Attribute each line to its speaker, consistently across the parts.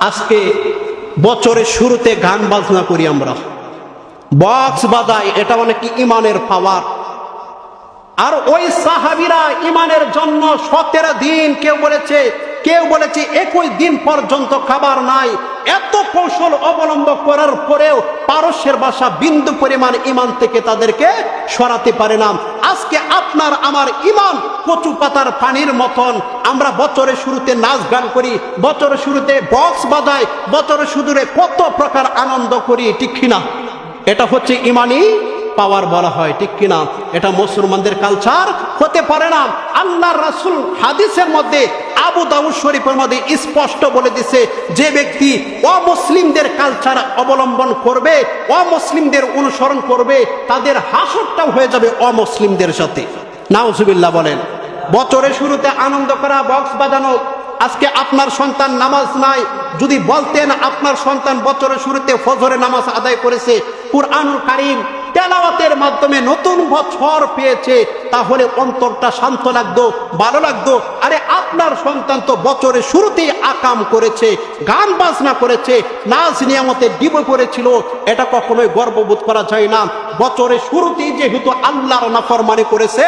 Speaker 1: আজকে বছরের শুরুতে গান বাজনা করি আমরা। বক্স বাজাই এটা মানে কি ইমানের পাওয়ার? আর ওই সাহাবিরা ইমানের জন্য সতেরো দিন কেউ বলেছে কেউ বলেছে, একই দিন পর্যন্ত খাবার নাই। এত কৌশল অবলম্বন করার পরেও পারস্যের বাসা বিন্দু পরিমাণ ইমান থেকে তাদেরকে সরাতে পারে না। আজকে আপনার, আমার ইমান কচু পাতার পানির মতন। আমরা বছরের শুরুতে নাচ গান করি, বছরের শুরুতে বক্স বাজাই, বছরের শুরুতে কত প্রকার আনন্দ করি, ঠিক কিনা? এটা হচ্ছে ইমানি পাওয়ার বলা হয়, ঠিক কিনা? এটা মুসলমানদের কালচার হতে পারে না। আল্লাহ রাসুল হাদিসের মধ্যে আবু দাউদ শরীফের মধ্যে স্পষ্ট বলে দিছে, যে ব্যক্তি অমুসলিমদের কালচার অবলম্বন করবে, অমুসলিমদের অনুসরণ করবে, তাদের হাসরটাও হয়ে যাবে অমুসলিমদের সাথে। নাউজুবিল্লাহ বলেন, বছরের শুরুতে আনন্দ করা বক্স বাজানো, আজকে আপনার সন্তান নামাজ নাই, যদি বলতেন আপনার সন্তান বছরের শুরুতে ফজরে নামাজ আদায় করেছে, কুরআনুল কারিম তেলাওয়াতের মাধ্যমে নতুন বছর পেয়েছে, তাহলে অন্তরটা শান্ত লাগতো, ভালো লাগতো, আরে আপনার সন্তান তো বছরের শুরুতেই আকাম করেছে, গান বাজনা করেছে, নাচ নিয়ামতে ডিবে করেছিল, এটা কখনোই গর্ববোধ করা যায় না। বছরের শুরুতেই যেহেতু আল্লাহর নাফরমানি করেছে,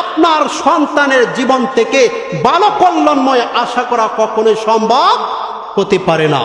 Speaker 1: আপনার সন্তানের জীবন থেকে ভালো কল্যাণময় আশা করা কখনোই সম্ভব হতে পারে না।